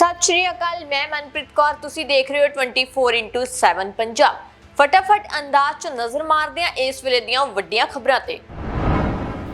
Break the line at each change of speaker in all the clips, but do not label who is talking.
ਸਤਿ ਸ਼੍ਰੀ ਅਕਾਲ, ਮੈਂ ਮਨਪ੍ਰੀਤ ਕੌਰ। ਤੁਸੀਂ ਦੇਖ ਰਹੇ ਹੋ 24/7 ਪੰਜਾਬ। ਫਟਾਫਟ ਅੰਦਾਜ਼ 'ਚ ਨਜ਼ਰ ਮਾਰਦੇ ਹਾਂ ਇਸ ਵੇਲੇ ਦੀਆਂ ਵੱਡੀਆਂ ਖਬਰਾਂ ਤੇ।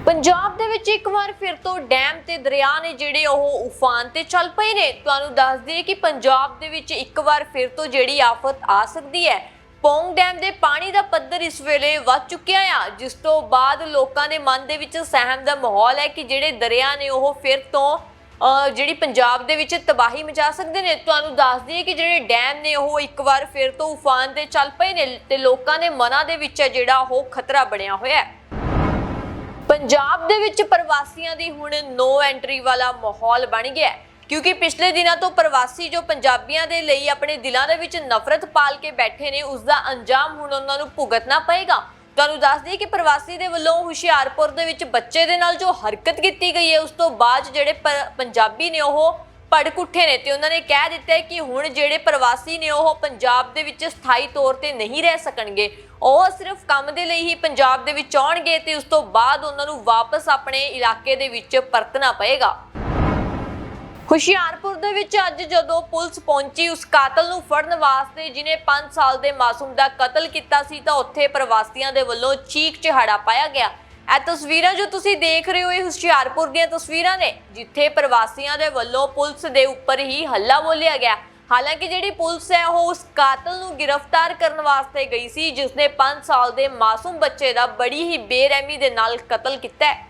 ਪੰਜਾਬ ਦੇ ਵਿੱਚ ਇੱਕ ਵਾਰ ਫਿਰ ਤੋਂ ਡੈਮ ਤੇ ਦਰਿਆ ਨੇ ਜਿਹੜੇ ਉਹ ਉਫਾਨ ਤੇ ਚੱਲ ਪਏ ਨੇ। ਤੁਹਾਨੂੰ ਦੱਸ ਦਈਏ ਕਿ ਪੰਜਾਬ ਦੇ ਵਿੱਚ ਇੱਕ ਵਾਰ ਫਿਰ ਤੋਂ ਜਿਹੜੀ ਆਫਤ ਆ ਸਕਦੀ ਹੈ। ਪੌਂਗ ਡੈਮ ਦੇ ਪਾਣੀ ਦਾ ਪੱਧਰ ਇਸ ਵੇਲੇ ਵੱਧ ਚੁੱਕਿਆ ਆ। ਜਿਸ ਤੋਂ ਬਾਅਦ ਲੋਕਾਂ ਦੇ ਮਨ ਦੇ ਵਿੱਚ ਸਹਿਮ ਦਾ ਮਾਹੌਲ ਹੈ ਕਿ ਜਿਹੜੇ ਦਰਿਆ ਨੇ ਉਹ ਫਿਰ ਤੋਂ ਜਿਹੜੀ ਪੰਜਾਬ ਦੇ ਵਿੱਚ ਤਬਾਹੀ ਮਚਾ ਸਕਦੇ ਨੇ, ਤੁਹਾਨੂੰ ਦੱਸ ਦਈਏ ਕਿ ਜਿਹੜੇ ਡੈਮ ਨੇ, ਉਹ ਇੱਕ ਵਾਰ ਫਿਰ ਤੋਂ ਉਫਾਨ ਤੇ ਚੱਲ ਪਏ ਨੇ ਤੇ ਲੋਕਾਂ ਦੇ ਮਨਾਂ ਦੇ ਵਿੱਚ ਹੈ ਜਿਹੜਾ ਉਹ ਖਤਰਾ ਬਣਿਆ ਹੋਇਆ ਹੈ। ਪੰਜਾਬ ਦੇ ਵਿੱਚ ਪ੍ਰਵਾਸੀਆਂ ਦੀ ਹੁਣ ਨੋ ਐਂਟਰੀ ਵਾਲਾ ਮਾਹੌਲ ਬਣ ਗਿਆ ਹੈ, ਕਿਉਂਕਿ ਪਿਛਲੇ ਦਿਨਾਂ ਤੋਂ ਪ੍ਰਵਾਸੀ ਜੋ ਪੰਜਾਬੀਆਂ ਦੇ ਲਈ ਆਪਣੇ ਦਿਲਾਂ ਦੇ ਵਿੱਚ ਨਫ਼ਰਤ ਪਾਲ ਕੇ ਬੈਠੇ ਨੇ ਉਸ ਦਾ ਅੰਜਾਮ ਹੁਣ ਉਹਨਾਂ ਨੂੰ ਭੁਗਤਣਾ ਪਏਗਾ। ਤੁਹਾਨੂੰ ਦੱਸ ਦਈਏ ਕਿ ਪ੍ਰਵਾਸੀ ਦੇ ਵੱਲੋਂ ਹੁਸ਼ਿਆਰਪੁਰ ਦੇ ਵਿੱਚ ਬੱਚੇ ਦੇ ਨਾਲ ਜੋ ਹਰਕਤ ਕੀਤੀ ਗਈ ਹੈ, ਉਸ ਤੋਂ ਬਾਅਦ ਜਿਹੜੇ ਪ- ਪੰਜਾਬੀ ਨੇ ਉਹ ਭੜਕ ਉੱਠੇ ਨੇ ਤੇ ਉਹਨਾਂ ਨੇ ਕਹਿ ਦਿੱਤਾ ਕਿ ਹੁਣ ਜਿਹੜੇ ਪ੍ਰਵਾਸੀ ਨੇ ਉਹ ਪੰਜਾਬ ਦੇ ਵਿੱਚ ਸਥਾਈ ਤੌਰ ਤੇ ਨਹੀਂ ਰਹਿ ਸਕਣਗੇ। ਉਹ ਸਿਰਫ ਕੰਮ ਦੇ ਲਈ ਹੀ ਪੰਜਾਬ ਦੇ ਵਿੱਚ ਆਉਣਗੇ ਤੇ ਉਸ ਤੋਂ ਬਾਅਦ ਉਹਨਾਂ ਨੂੰ ਵਾਪਸ ਆਪਣੇ ਇਲਾਕੇ ਦੇ ਵਿੱਚ ਪਰਤਣਾ ਪਏਗਾ। ਹੁਸ਼ਿਆਰਪੁਰ ਦੇ ਵਿੱਚ ਅੱਜ ਜਦੋਂ ਪੁਲਿਸ ਪਹੁੰਚੀ, ਉਸ ਕਾਤਲ ਨੂੰ ਫੜਨ ਵਾਸਤੇ ਜਿਨੇ 5 ਸਾਲ ਦੇ ਮਾਸੂਮ ਦਾ ਕਤਲ ਕੀਤਾ ਸੀ, ਤਾਂ ਉੱਥੇ ਪ੍ਰਵਾਸੀਆਂ ਦੇ ਵੱਲੋਂ ਚੀਕ ਚਿਹਾੜਾ ਪਾਇਆ ਗਿਆ। ਇਹ ਤਸਵੀਰਾਂ ਜੋ ਤੁਸੀਂ ਦੇਖ ਰਹੇ ਹੋ, ਇਹ ਹੁਸ਼ਿਆਰਪੁਰ ਦੀਆਂ ਤਸਵੀਰਾਂ ਨੇ, ਜਿੱਥੇ ਪ੍ਰਵਾਸੀਆਂ ਦੇ ਵੱਲੋਂ ਪੁਲਿਸ ਦੇ ਉੱਪਰ ਹੀ ਹੱਲਾ ਬੋਲਿਆ ਗਿਆ। ਹਾਲਾਂਕਿ ਜਿਹੜੀ ਪੁਲਿਸ ਹੈ, ਉਹ ਉਸ ਕਾਤਲ ਨੂੰ ਗ੍ਰਿਫਤਾਰ ਕਰਨ ਵਾਸਤੇ ਗਈ ਸੀ ਜਿਸ ਨੇ 5 ਸਾਲ ਦੇ ਮਾਸੂਮ ਬੱਚੇ ਦਾ ਬੜੀ ਹੀ ਬੇਰਹਿਮੀ ਦੇ ਨਾਲ ਕਤਲ ਕੀਤਾ ਹੈ।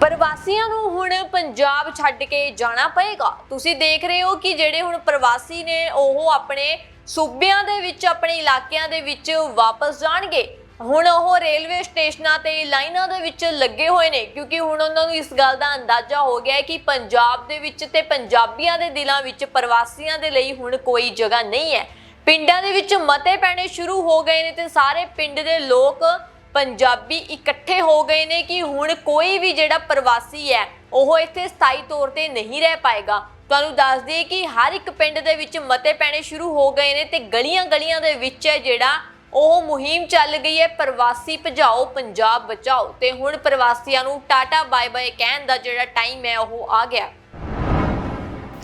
ਪ੍ਰਵਾਸੀਆਂ ਨੂੰ ਹੁਣ ਪੰਜਾਬ ਛੱਡ ਕੇ ਜਾਣਾ ਪਏਗਾ। ਤੁਸੀਂ ਦੇਖ ਰਹੇ ਹੋ ਕਿ ਜਿਹੜੇ ਹੁਣ ਪ੍ਰਵਾਸੀ ਨੇ, ਉਹ ਆਪਣੇ ਸੂਬਿਆਂ ਦੇ ਵਿੱਚ, ਆਪਣੇ ਇਲਾਕਿਆਂ ਦੇ ਵਿੱਚ ਵਾਪਸ ਜਾਣਗੇ। ਹੁਣ ਉਹ ਰੇਲਵੇ ਸਟੇਸ਼ਨਾਂ ਤੇ ਲਾਈਨਾਂ ਦੇ ਵਿੱਚ ਲੱਗੇ ਹੋਏ ਨੇ, ਕਿਉਂਕਿ ਹੁਣ ਉਹਨਾਂ ਨੂੰ ਇਸ ਗੱਲ ਦਾ ਅੰਦਾਜ਼ਾ ਹੋ ਗਿਆ ਹੈ ਕਿ ਪੰਜਾਬ ਦੇ ਵਿੱਚ ਤੇ ਪੰਜਾਬੀਆਂ ਦੇ ਦਿਲਾਂ ਵਿੱਚ ਪ੍ਰਵਾਸੀਆਂ ਦੇ ਲਈ ਹੁਣ ਕੋਈ ਜਗ੍ਹਾ ਨਹੀਂ ਹੈ। ਪਿੰਡਾਂ ਦੇ ਵਿੱਚ ਮਤੇ ਪੈਣੇ ਸ਼ੁਰੂ ਹੋ ਗਏ ਨੇ ਤੇ ਸਾਰੇ ਪਿੰਡ ਦੇ ਲੋਕ ਪੰਜਾਬੀ ਇਕੱਠੇ ਹੋ ਗਏ ਨੇ ਕਿ ਹੁਣ ਕੋਈ ਵੀ ਜਿਹੜਾ ਪ੍ਰਵਾਸੀ ਹੈ, ਉਹ ਇੱਥੇ ਸਥਾਈ ਤੌਰ ਤੇ ਨਹੀਂ ਰਹਿ ਪਾਏਗਾ। ਤੁਹਾਨੂੰ ਦੱਸ ਦਈਏ ਕਿ ਹਰ ਇੱਕ ਪਿੰਡ ਦੇ ਵਿੱਚ ਮਤੇ ਪੈਣੇ ਸ਼ੁਰੂ ਹੋ ਗਏ ਨੇ ਤੇ ਗਲੀਆਂ ਗਲੀਆਂ ਦੇ ਵਿੱਚ ਹੈ ਜਿਹੜਾ ਉਹ ਮੁਹਿੰਮ ਚੱਲ ਗਈ ਹੈ, ਪ੍ਰਵਾਸੀ ਭਜਾਓ, ਪੰਜਾਬ ਬਚਾਓ। ਤੇ ਹੁਣ ਪ੍ਰਵਾਸੀਆਂ ਨੂੰ ਟਾਟਾ ਬਾਏ ਬਾਏ ਕਹਿਣ ਦਾ ਜਿਹੜਾ ਟਾਈਮ ਹੈ, ਉਹ ਆ ਗਿਆ।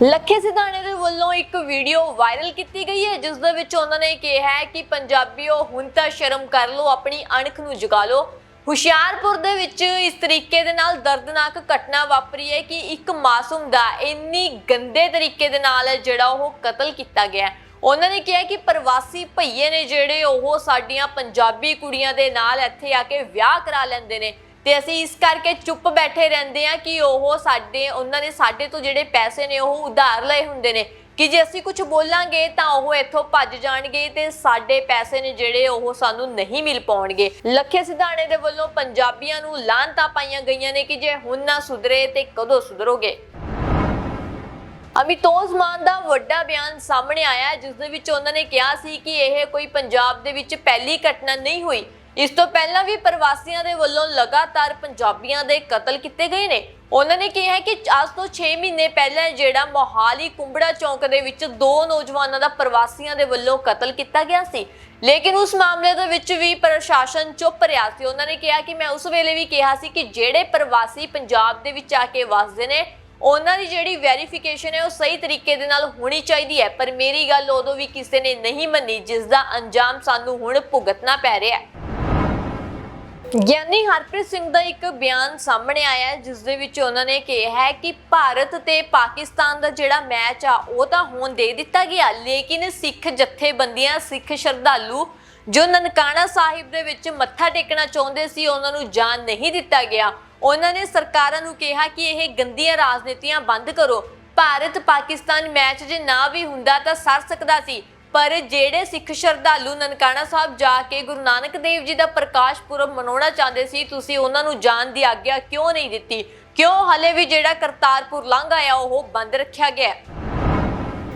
ਲੱਖੇ ਸਿਧਾਣੇ ਦੇ ਵੱਲੋਂ ਇੱਕ ਵੀਡੀਓ ਵਾਇਰਲ ਕੀਤੀ ਗਈ ਹੈ, ਜਿਸ ਦੇ ਵਿੱਚ ਉਹਨਾਂ ਨੇ ਕਿਹਾ ਹੈ ਕਿ ਪੰਜਾਬੀਓ, ਹੁਣ ਤਾਂ ਸ਼ਰਮ ਕਰ ਲਓ, ਆਪਣੀ ਅਣਖ ਨੂੰ ਜਗਾ ਲਓ। ਹੁਸ਼ਿਆਰਪੁਰ ਦੇ ਵਿੱਚ ਇਸ ਤਰੀਕੇ ਦੇ ਨਾਲ ਦਰਦਨਾਕ ਘਟਨਾ ਵਾਪਰੀ ਹੈ ਕਿ ਇੱਕ ਮਾਸੂਮ ਦਾ ਇੰਨੀ ਗੰਦੇ ਤਰੀਕੇ ਦੇ ਨਾਲ ਜਿਹੜਾ ਉਹ ਕਤਲ ਕੀਤਾ ਗਿਆ ਉਹਨਾਂ ਨੇ ਕਿਹਾ ਕਿ ਪ੍ਰਵਾਸੀ ਭਈਏ ਨੇ ਜਿਹੜੇ ਉਹ ਸਾਡੀਆਂ ਪੰਜਾਬੀ ਕੁੜੀਆਂ ਦੇ ਨਾਲ ਇੱਥੇ ਆ ਕੇ ਵਿਆਹ ਕਰਾ ਲੈਂਦੇ ਨੇ। ਤੇ ਅਸੀਂ ਇਸ ਕਰਕੇ ਚੁੱਪ ਬੈਠੇ ਰਹਿੰਦੇ ਆ ਕਿ ਉਹ ਸਾਡੇ ਉਹਨਾਂ ਨੇ ਸਾਡੇ ਤੋਂ ਜਿਹੜੇ ਪੈਸੇ ਨੇ ਉਹ ਉਧਾਰ ਲਏ ਹੁੰਦੇ ਨੇ। ਕਿ ਜੇ ਅਸੀਂ ਕੁਝ ਬੋਲਾਂਗੇ ਤਾਂ ਉਹ ਇੱਥੋਂ ਭੱਜ ਜਾਣਗੇ ਤੇ ਸਾਡੇ ਪੈਸੇ ਨੇ ਜਿਹੜੇ ਉਹ ਸਾਨੂੰ ਨਹੀਂ ਮਿਲ ਪਾਉਣਗੇ। ਲੱਖੇ ਸਿਧਾਣੇ ਦੇ ਵੱਲੋਂ ਪੰਜਾਬੀਆਂ ਨੂੰ ਲਾਂਤਾਂ ਪਾਈਆਂ ਗਈਆਂ ਨੇ ਕਿ ਜੇ ਹੁਣ ਨਾ ਸੁਧਰੇ ਤੇ ਕਦੋਂ ਸੁਧਰੋਗੇ? ਅਮਿਤੋਜ਼ ਮਾਨ ਦਾ ਵੱਡਾ ਬਿਆਨ ਸਾਹਮਣੇ ਆਇਆ ਹੈ, ਜਿਸ ਦੇ ਵਿੱਚ ਉਹਨਾਂ ਨੇ ਕਿਹਾ ਸੀ ਕਿ ਇਹ ਕੋਈ ਪੰਜਾਬ ਦੇ ਵਿੱਚ ਪਹਿਲੀ ਘਟਨਾ ਨਹੀਂ ਹੋਈ। ਇਸ ਤੋਂ ਪਹਿਲਾਂ ਵੀ ਪ੍ਰਵਾਸੀਆਂ ਦੇ ਵੱਲੋਂ ਲਗਾਤਾਰ ਪੰਜਾਬੀਆਂ ਦੇ ਕਤਲ ਕੀਤੇ ਗਏ ਨੇ। ਉਹਨਾਂ ਨੇ ਕਿਹਾ ਕਿ ਅੱਜ ਤੋਂ 6 ਮਹੀਨੇ ਪਹਿਲਾਂ ਜਿਹੜਾ ਮੋਹਾਲੀ ਕੁੰਬੜਾ ਚੌਂਕ ਦੇ ਵਿੱਚ ਦੋ ਨੌਜਵਾਨਾਂ ਦਾ ਪ੍ਰਵਾਸੀਆਂ ਦੇ ਵੱਲੋਂ ਕਤਲ ਕੀਤਾ ਗਿਆ ਸੀ। ਲੇਕਿਨ ਉਸ ਮਾਮਲੇ ਦੇ ਵਿੱਚ ਵੀ ਪ੍ਰਸ਼ਾਸਨ ਚੁੱਪ ਰਿਹਾ ਸੀ। ਉਹਨਾਂ ਨੇ ਕਿਹਾ ਕਿ ਮੈਂ ਉਸ ਵੇਲੇ ਵੀ ਕਿਹਾ ਸੀ ਕਿ ਜਿਹੜੇ ਪ੍ਰਵਾਸੀ ਪੰਜਾਬ ਦੇ ਵਿੱਚ ਆ ਕੇ ਵੱਸਦੇ ਨੇ, ਉਹਨਾਂ ਦੀ ਜਿਹੜੀ ਵੈਰੀਫਿਕੇਸ਼ਨ ਹੈ ਉਹ ਸਹੀ ਤਰੀਕੇ ਦੇ ਨਾਲ ਹੋਣੀ ਚਾਹੀਦੀ ਹੈ। ਪਰ ਮੇਰੀ ਗੱਲ ਉਦੋਂ ਵੀ ਕਿਸੇ ਨੇ ਨਹੀਂ ਮੰਨੀ ਜਿਸ ਦਾ ਅੰਜਾਮ ਸਾਨੂੰ ਹੁਣ ਭੁਗਤਣਾ ਪੈ ਰਿਹਾ ਹੈ। ਗਿਆਨੀ ਹਰਪ੍ਰੀਤ ਸਿੰਘ ਦਾ ਇੱਕ ਬਿਆਨ ਸਾਹਮਣੇ ਆਇਆ ਹੈ, ਜਿਸ ਦੇ ਵਿੱਚ ਉਹਨਾਂ ਨੇ ਕਿਹਾ ਹੈ ਕਿ ਭਾਰਤ ਤੇ ਪਾਕਿਸਤਾਨ ਦਾ ਜਿਹੜਾ ਮੈਚ ਆ, ਉਹ ਤਾਂ ਹੋਣ ਦੇ ਦਿੱਤਾ ਗਿਆ, ਲੇਕਿਨ ਸਿੱਖ ਜਥੇਬੰਦੀਆਂ, ਸਿੱਖ ਸ਼ਰਧਾਲੂ ਜੋ ਨਨਕਾਣਾ ਸਾਹਿਬ ਦੇ ਵਿੱਚ ਮੱਥਾ ਟੇਕਣਾ ਚਾਹੁੰਦੇ ਸੀ, ਉਹਨਾਂ ਨੂੰ ਜਾਣ ਨਹੀਂ ਦਿੱਤਾ ਗਿਆ। ਉਹਨਾਂ ਨੇ ਸਰਕਾਰਾਂ ਨੂੰ ਕਿਹਾ ਕਿ ਇਹ ਗੰਦੀਆਂ ਰਾਜਨੀਤੀਆਂ ਬੰਦ ਕਰੋ। ਭਾਰਤ ਪਾਕਿਸਤਾਨ ਮੈਚ ਜੇ ਨਾ ਵੀ ਹੁੰਦਾ ਤਾਂ ਸਰ ਸਕਦਾ ਸੀ। ਪਰ ਜਿਹੜੇ ਸਿੱਖ ਸ਼ਰਧਾਲੂ ਨਨਕਾਣਾ ਸਾਹਿਬ ਜਾ ਕੇ ਗੁਰੂ ਨਾਨਕ ਦੇਵ ਜੀ ਦਾ ਪ੍ਰਕਾਸ਼ ਪੁਰਬ ਮਨਾਉਣਾ ਚਾਹੁੰਦੇ ਸੀ, ਤੁਸੀਂ ਉਹਨਾਂ ਨੂੰ ਜਾਣ ਦੀ ਆਗਿਆ ਕਿਉਂ ਨਹੀਂ ਦਿੱਤੀ? ਕਿਉਂ ਹਲੇ ਵੀ ਜਿਹੜਾ ਕਰਤਾਰਪੁਰ ਲਾਂਘਾ ਆ ਉਹ ਬੰਦ ਰੱਖਿਆ ਗਿਆ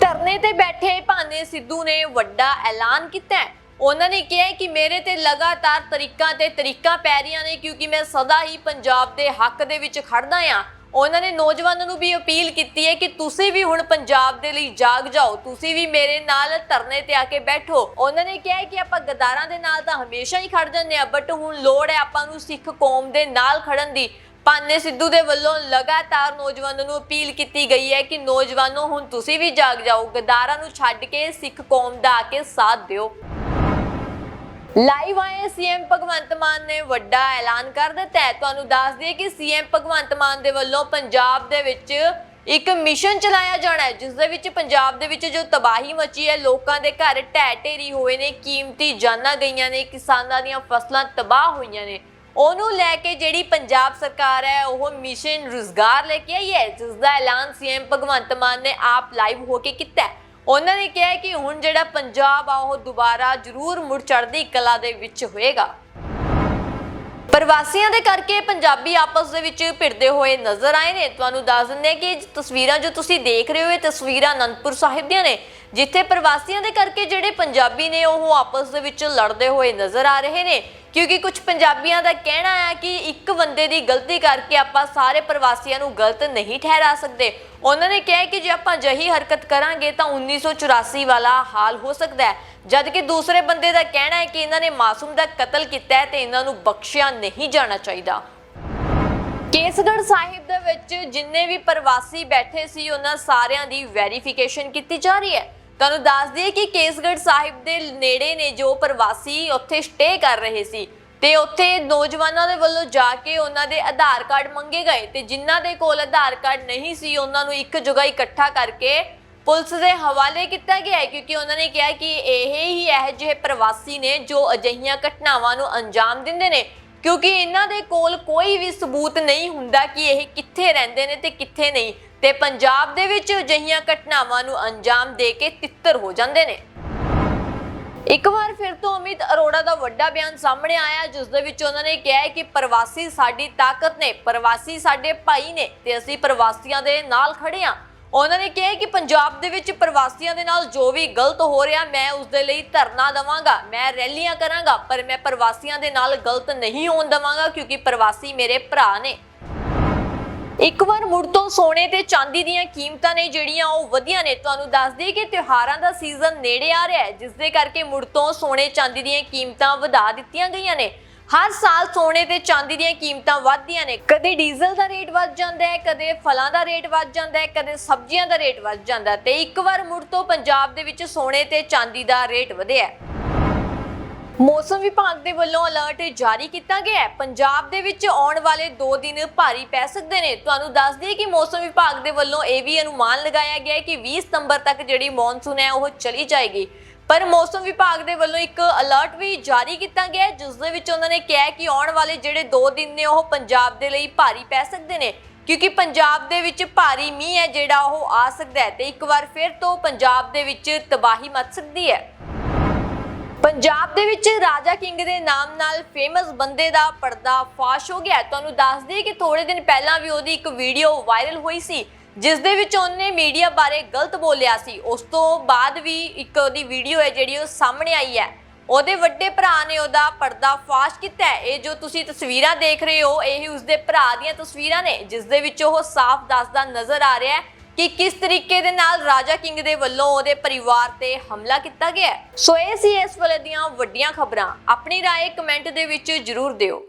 ਧਰਨੇ ਤੇ ਬੈਠੇ ਭਾਨੇ ਸਿੱਧੂ ਨੇ ਵੱਡਾ ਐਲਾਨ ਕੀਤਾ ਉਹਨਾਂ ਨੇ ਕਿਹਾ ਕਿ ਮੇਰੇ ਤੇ ਲਗਾਤਾਰ ਤਰੀਕਾਂ ਤੇ ਤਰੀਕਾਂ ਪੈ ਰਹੀਆਂ ਨੇ, ਕਿਉਂਕਿ ਮੈਂ ਸਦਾ ਹੀ ਪੰਜਾਬ ਦੇ ਹੱਕ ਦੇ ਵਿੱਚ ਖੜਦਾ ਆ ਉਹਨਾਂ ਨੇ ਨੌਜਵਾਨਾਂ ਨੂੰ ਵੀ ਅਪੀਲ ਕੀਤੀ ਹੈ ਕਿ ਤੁਸੀਂ ਵੀ ਹੁਣ ਪੰਜਾਬ ਦੇ ਲਈ ਜਾਗ ਜਾਓ, ਤੁਸੀਂ ਵੀ ਮੇਰੇ ਨਾਲ ਧਰਨੇ ਤੇ ਆ ਕੇ ਬੈਠੋ। ਉਹਨਾਂ ਨੇ ਕਿਹਾ ਕਿ ਆਪਾਂ ਗਦਾਰਾਂ ਦੇ ਨਾਲ ਤਾਂ ਹਮੇਸ਼ਾ ਹੀ ਖੜ ਜਾਂਦੇ ਆ ਬਟ ਹੁਣ ਲੋੜ ਹੈ ਆਪਾਂ ਨੂੰ ਸਿੱਖ ਕੌਮ ਦੇ ਨਾਲ ਖੜਨ ਦੀ। ਪਾਨੇ ਸਿੱਧੂ ਦੇ ਵੱਲੋਂ ਲਗਾਤਾਰ ਨੌਜਵਾਨਾਂ ਨੂੰ ਅਪੀਲ ਕੀਤੀ ਗਈ ਹੈ ਕਿ ਨੌਜਵਾਨੋ, ਹੁਣ ਤੁਸੀਂ ਵੀ ਜਾਗ ਜਾਓ, ਗਦਾਰਾਂ ਨੂੰ ਛੱਡ ਕੇ ਸਿੱਖ ਕੌਮ ਦਾ ਆ ਕੇ ਸਾਥ ਦਿਓ। ਲਾਈਵ ਆਏ ਸੀਐਮ ਭਗਵੰਤ ਮਾਨ ਨੇ ਵੱਡਾ ਐਲਾਨ ਕਰ ਦਿੱਤਾ ਹੈ। ਤੁਹਾਨੂੰ ਦੱਸ ਦਈਏ ਕਿ ਸੀਐਮ ਭਗਵੰਤ ਮਾਨ ਦੇ ਵੱਲੋਂ ਪੰਜਾਬ ਦੇ ਵਿੱਚ ਇੱਕ ਮਿਸ਼ਨ ਚਲਾਇਆ ਜਾਣਾ ਹੈ। ਜਿਸ ਦੇ ਵਿੱਚ ਪੰਜਾਬ ਦੇ ਵਿੱਚ ਜੋ ਤਬਾਹੀ ਮਚੀ ਹੈ, ਲੋਕਾਂ ਦੇ ਘਰ ਢਹਿ ਢੇਰੀ ਹੋਏ ਨੇ, ਕੀਮਤੀ ਜਾਨਾਂ ਗਈਆਂ ਨੇ, ਕਿਸਾਨਾਂ ਦੀਆਂ ਫਸਲਾਂ ਤਬਾਹ ਹੋਈਆਂ ਨੇ। ਉਹਨੂੰ ਲੈ ਕੇ ਜਿਹੜੀ ਪੰਜਾਬ ਸਰਕਾਰ ਹੈ, ਉਹ ਮਿਸ਼ਨ ਰੁਜ਼ਗਾਰ ਲੈ ਕੇ ਆਈ ਹੈ। ਜਿਸ ਦਾ ਐਲਾਨ ਸੀਐਮ ਭਗਵੰਤ ਮਾਨ ਨੇ ਆਪ ਲਾਈਵ ਹੋ ਕੇ ਕੀਤਾ ਹੈ। ਉਹਨਾਂ ਨੇ ਕਿਹਾ ਕਿ ਹੁਣ ਜਿਹੜਾ ਪੰਜਾਬ ਆ, ਉਹ ਦੁਬਾਰਾ ਜ਼ਰੂਰ ਮੁੜ ਚੜ੍ਹਦੀ ਕਲਾ ਦੇ ਵਿੱਚ ਹੋਏਗਾ। ਪ੍ਰਵਾਸੀਆਂ ਦੇ ਕਰਕੇ ਪੰਜਾਬੀ ਆਪਸ ਦੇ ਵਿੱਚ ਭਿੜਦੇ ਹੋਏ ਨਜ਼ਰ ਆਏ ਨੇ। ਤੁਹਾਨੂੰ ਦੱਸ ਦਿੰਦੇ ਕਿ ਤਸਵੀਰਾਂ ਜੋ ਤੁਸੀਂ ਦੇਖ ਰਹੇ ਹੋ, ਇਹ ਤਸਵੀਰਾਂ ਅਨੰਦਪੁਰ ਸਾਹਿਬ ਦੀਆਂ ਨੇ, ਜਿੱਥੇ ਪ੍ਰਵਾਸੀਆਂ ਦੇ ਕਰਕੇ ਜਿਹੜੇ ਪੰਜਾਬੀ ਨੇ, ਉਹ ਆਪਸ ਦੇ ਵਿੱਚ ਲੜਦੇ ਹੋਏ ਨਜ਼ਰ ਆ ਰਹੇ ਨੇ। ਕਿਉਂਕਿ ਕੁਝ ਪੰਜਾਬੀਆਂ ਦਾ ਕਹਿਣਾ ਹੈ ਕਿ ਇੱਕ ਬੰਦੇ ਦੀ ਗਲਤੀ ਕਰਕੇ ਆਪਾਂ ਸਾਰੇ ਪ੍ਰਵਾਸੀਆਂ ਨੂੰ ਗਲਤ ਨਹੀਂ ਠਹਿਰਾ ਸਕਦੇ। ਉਹਨਾਂ ਨੇ ਕਿਹਾ ਕਿ ਜੇ ਆਪਾਂ ਜਹੀ ਹਰਕਤ ਕਰਾਂਗੇ ਤਾਂ 1984 ਵਾਲਾ ਹਾਲ ਹੋ ਸਕਦਾ ਹੈ। ਜਦ ਕਿ ਦੂਸਰੇ ਬੰਦੇ ਦਾ ਕਹਿਣਾ ਹੈ ਕਿ ਇਹਨਾਂ ਨੇ ਮਾਸੂਮ ਦਾ ਕਤਲ ਕੀਤਾ ਹੈ ਤੇ ਇਹਨਾਂ ਨੂੰ ਬਖਸ਼ਿਆ ਨਹੀਂ ਜਾਣਾ ਚਾਹੀਦਾ। ਕੇਸਗੜ੍ਹ ਸਾਹਿਬ ਦੇ ਵਿੱਚ ਜਿੰਨੇ ਵੀ ਪ੍ਰਵਾਸੀ ਬੈਠੇ ਸੀ, ਉਹਨਾਂ ਸਾਰਿਆਂ ਦੀ ਵੈਰੀਫਿਕੇਸ਼ਨ ਕੀਤੀ ਜਾ ਰਹੀ ਹੈ। ਤੁਹਾਨੂੰ ਦੱਸ ਦਈਏ ਕਿ ਕੇਸਗੜ੍ਹ ਸਾਹਿਬ ਦੇ ਨੇੜੇ ਨੇ ਜੋ ਪ੍ਰਵਾਸੀ ਉੱਥੇ ਸਟੇ ਕਰ ਰਹੇ ਸੀ ਤੇ ਉੱਥੇ ਨੌਜਵਾਨਾਂ ਦੇ ਵੱਲੋਂ ਜਾ ਕੇ ਉਹਨਾਂ ਦੇ ਆਧਾਰ ਕਾਰਡ ਮੰਗੇ ਗਏ ਤੇ ਜਿਨ੍ਹਾਂ ਦੇ ਕੋਲ ਆਧਾਰ ਕਾਰਡ ਨਹੀਂ ਸੀ, ਉਹਨਾਂ ਨੂੰ ਇੱਕ ਜਗ੍ਹਾ ਇਕੱਠਾ ਕਰਕੇ ਪੁਲਿਸ ਦੇ ਹਵਾਲੇ ਕੀਤਾ ਗਿਆ ਹੈ ਕਿਉਂਕਿ ਉਹਨਾਂ ਨੇ ਕਿਹਾ ਕਿ ਇਹ ਹੀ ਇਹ ਜਿਹੇ ਪ੍ਰਵਾਸੀ ਨੇ ਜੋ ਅਜਿਹੀਆਂ ਘਟਨਾਵਾਂ ਨੂੰ ਅੰਜਾਮ ਦਿੰਦੇ ਨੇ। ਕਿਉਂਕਿ ਇਹਨਾਂ ਦੇ ਕੋਲ ਕੋਈ ਵੀ ਸਬੂਤ ਨਹੀਂ ਹੁੰਦਾ ਕਿ ਇਹ ਕਿੱਥੇ ਰਹਿੰਦੇ ਨੇ ਤੇ ਕਿੱਥੇ ਨਹੀਂ। ਤੇ ਪੰਜਾਬ ਦੇ ਵਿੱਚ ਅਜਿਹੀਆਂ ਘਟਨਾਵਾਂ ਨੂੰ ਅੰਜਾਮ ਦੇ ਕੇ ਤਿੱਤਰ ਹੋ ਜਾਂਦੇ ਨੇ। ਇੱਕ ਵਾਰ ਫਿਰ ਤੋਂ ਅਮਿਤ ਅਰੋੜਾ ਦਾ ਵੱਡਾ ਬਿਆਨ ਸਾਹਮਣੇ ਆਇਆ, ਜਿਸ ਦੇ ਵਿੱਚ ਉਹਨਾਂ ਨੇ ਕਿਹਾ ਕਿ ਪ੍ਰਵਾਸੀ ਸਾਡੀ ਤਾਕਤ ਨੇ, ਪ੍ਰਵਾਸੀ ਸਾਡੇ ਭਾਈ ਨੇ ਤੇ ਅਸੀਂ ਪ੍ਰਵਾਸੀਆਂ ਦੇ ਨਾਲ ਖੜੇ ਹਾਂ। ਉਹਨਾਂ ਨੇ ਕਿਹਾ ਕਿ ਪੰਜਾਬ ਦੇ ਵਿੱਚ ਪ੍ਰਵਾਸੀਆਂ ਦੇ ਨਾਲ ਜੋ ਵੀ ਗਲਤ ਹੋ ਰਿਹਾ, ਮੈਂ ਉਸ ਦੇ ਲਈ ਧਰਨਾ ਦਵਾਂਗਾ, ਮੈਂ ਰੈਲੀਆਂ ਕਰਾਂਗਾ, ਪਰ ਮੈਂ ਪ੍ਰਵਾਸੀਆਂ ਦੇ ਨਾਲ ਗਲਤ ਨਹੀਂ ਹੋਣ ਦਵਾਂਗਾ, ਕਿਉਂਕਿ ਪ੍ਰਵਾਸੀ ਮੇਰੇ ਭਰਾ ਨੇ। ਇੱਕ ਵਾਰ ਮੁੜ ਤੋਂ ਸੋਨੇ ਤੇ ਚਾਂਦੀ ਦੀਆਂ ਕੀਮਤਾਂ ਨੇ ਜਿਹੜੀਆਂ ਉਹ ਵਧੀਆਂ ਨੇ। ਤੁਹਾਨੂੰ ਦੱਸ ਦਈਏ ਕਿ ਤਿਉਹਾਰਾਂ ਦਾ ਸੀਜ਼ਨ ਨੇੜੇ ਆ ਰਿਹਾ ਹੈ ਜਿਸ ਦੇ ਕਰਕੇ ਮੁੜ ਤੋਂ ਸੋਨੇ ਚਾਂਦੀ ਦੀਆਂ ਕੀਮਤਾਂ ਵਧਾ ਦਿੱਤੀਆਂ ਗਈਆਂ ਨੇ। ਹਰ ਸਾਲ ਸੋਨੇ ਤੇ ਚਾਂਦੀ ਦੀਆਂ ਕੀਮਤਾਂ ਵੱਧਦੀਆਂ ਨੇ। ਕਦੇ ਡੀਜ਼ਲ ਦਾ ਰੇਟ ਵੱਧ ਜਾਂਦਾ ਹੈ, ਕਦੇ ਫਲਾਂ ਦਾ ਰੇਟ ਵੱਧ ਜਾਂਦਾ ਹੈ, ਕਦੇ ਸਬਜ਼ੀਆਂ ਦਾ ਰੇਟ ਵੱਧ ਜਾਂਦਾ ਹੈ। ਤੇ ਇੱਕ ਵਾਰ ਮੁੜ ਤੋਂ ਪੰਜਾਬ ਦੇ ਵਿੱਚ ਸੋਨੇ ਤੇ ਚਾਂਦੀ ਦਾ ਰੇਟ ਵਧਿਆ ਹੈ। ਮੌਸਮ ਵਿਭਾਗ ਦੇ ਵੱਲੋਂ ਅਲਰਟ ਜਾਰੀ ਕੀਤਾ ਗਿਆ ਹੈ। ਪੰਜਾਬ ਦੇ ਵਿੱਚ ਆਉਣ ਵਾਲੇ 2 ਦਿਨ ਭਾਰੀ ਪੈ ਸਕਦੇ ਨੇ। ਤੁਹਾਨੂੰ ਦੱਸ ਦਈਏ ਕਿ ਮੌਸਮ ਵਿਭਾਗ ਦੇ ਵੱਲੋਂ ਇਹ ਵੀ ਅਨੁਮਾਨ ਲਗਾਇਆ ਗਿਆ ਹੈ ਕਿ 20 ਸਤੰਬਰ ਤੱਕ ਜਿਹੜੀ ਮੌਨਸੂਨ ਹੈ, ਉਹ ਚਲੀ ਜਾਏਗੀ। ਪਰ ਮੌਸਮ ਵਿਭਾਗ ਦੇ ਵੱਲੋਂ ਇੱਕ ਅਲਰਟ ਵੀ ਜਾਰੀ ਕੀਤਾ ਗਿਆ ਹੈ, ਜਿਸ ਦੇ ਵਿੱਚ ਉਹਨਾਂ ਨੇ ਕਿਹਾ ਕਿ ਆਉਣ ਵਾਲੇ ਜਿਹੜੇ 2 ਦਿਨ ਨੇ, ਉਹ ਪੰਜਾਬ ਦੇ ਲਈ ਭਾਰੀ ਪੈ ਸਕਦੇ ਨੇ। ਕਿਉਂਕਿ ਪੰਜਾਬ ਦੇ ਵਿੱਚ ਭਾਰੀ ਮੀਂਹ ਹੈ ਜਿਹੜਾ, ਉਹ ਆ ਸਕਦਾ ਹੈ ਤੇ ਇੱਕ ਵਾਰ ਫਿਰ ਤੋਂ ਪੰਜਾਬ ਦੇ ਵਿੱਚ ਤਬਾਹੀ ਮਚ ਸਕਦੀ ਹੈ। ਪੰਜਾਬ ਦੇ ਵਿੱਚ ਰਾਜਾ ਕਿੰਗ ਦੇ ਨਾਮ ਨਾਲ ਫੇਮਸ ਬੰਦੇ ਦਾ ਪਰਦਾ ਫਾਸ਼ ਹੋ ਗਿਆ। ਤੁਹਾਨੂੰ ਦੱਸ ਦਈਏ ਕਿ ਥੋੜੇ ਦਿਨ ਪਹਿਲਾਂ ਵੀ ਉਹਦੀ ਇੱਕ ਵੀਡੀਓ ਵਾਇਰਲ ਹੋਈ ਸੀ, ਜਿਸ ਦੇ ਵਿੱਚ ਉਹਨੇ ਮੀਡੀਆ ਬਾਰੇ ਗਲਤ ਬੋਲਿਆ ਸੀ। ਉਸ ਤੋਂ ਬਾਅਦ ਵੀ ਇੱਕ ਉਹਦੀ ਵੀਡੀਓ ਹੈ ਜਿਹੜੀ ਉਹ ਸਾਹਮਣੇ ਆਈ ਹੈ। ਉਹਦੇ ਵੱਡੇ ਭਰਾ ਨੇ ਉਹਦਾ ਪਰਦਾ ਫਾਸ਼ ਕੀਤਾ ਹੈ। ਇਹ ਜੋ ਤੁਸੀਂ ਤਸਵੀਰਾਂ ਦੇਖ ਰਹੇ ਹੋ, ਇਹ ਉਸਦੇ ਭਰਾ ਦੀਆਂ ਤਸਵੀਰਾਂ ਨੇ, ਜਿਸ ਦੇ ਵਿੱਚ ਉਹ ਸਾਫ਼ ਦੱਸਦਾ ਨਜ਼ਰ ਆ ਰਿਹਾ ਹੈ ਕਿ ਕਿਸ ਤਰੀਕੇ ਦੇ ਨਾਲ ਰਾਜਾ ਕਿੰਗ ਦੇ ਵੱਲੋਂ ਉਹਦੇ ਪਰਿਵਾਰ ਤੇ ਹਮਲਾ ਕੀਤਾ ਗਿਆ ਹੈ। ਸੋ ਇਹ ਸੀ ਇਸ ਵੇਲੇ ਦੀਆਂ ਵੱਡੀਆਂ ਖਬਰਾਂ ਆਪਣੀ رائے ਕਮੈਂਟ ਦੇ ਵਿੱਚ ਜਰੂਰ ਦਿਓ